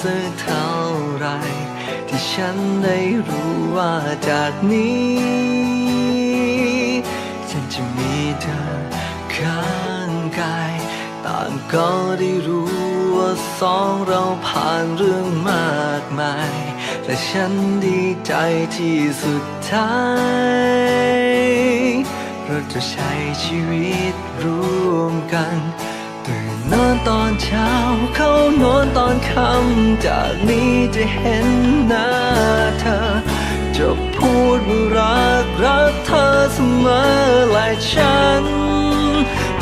สักเท่าไร ที่ฉันได้รู้ว่าจากนี้ ฉันจะมีเธอข้างกาย ต่างก็ได้รู้ว่าสองเราผ่านเรื่องมากมายและฉันดีใจที่สุดท้ายเราจะใช้ชีวิตร่วมกันตื่นน ช้าเข้านอนตอนค่ำจากนี้จะเห็นหน้าเธอ จะพูดว่ารักรักเธอเสมอและฉัน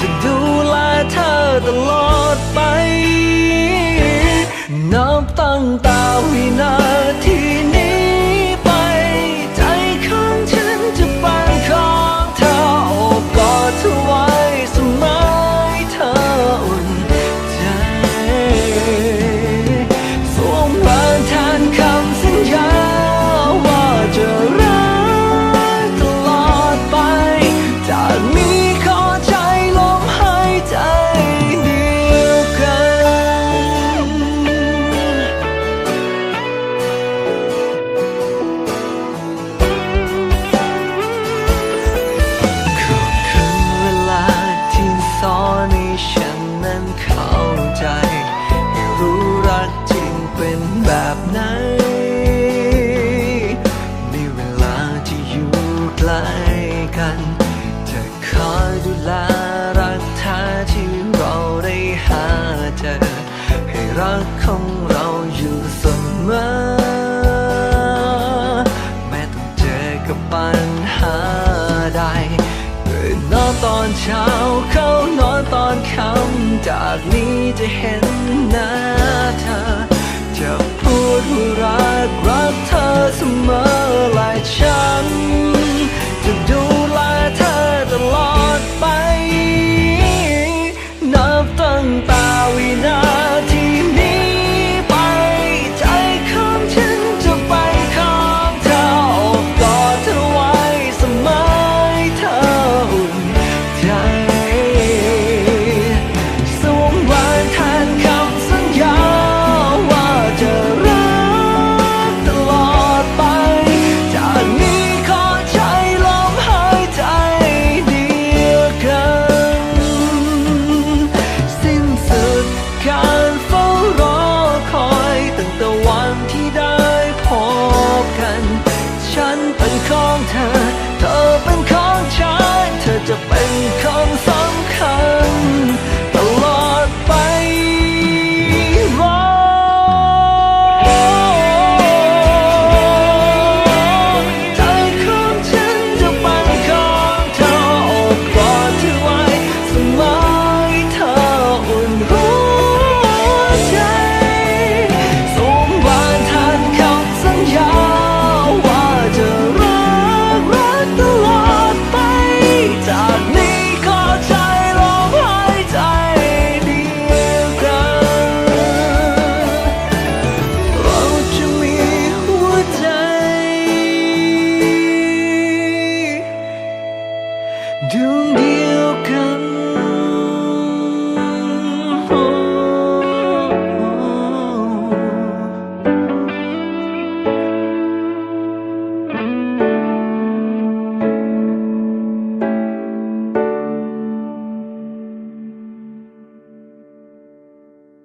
จะดูแลเธอตลอดไป นับตั้งแต่วินา เขาเข้านอนตอนค่ำจากนี้จะเห็นหน้าเธอจะพูดว่ารัก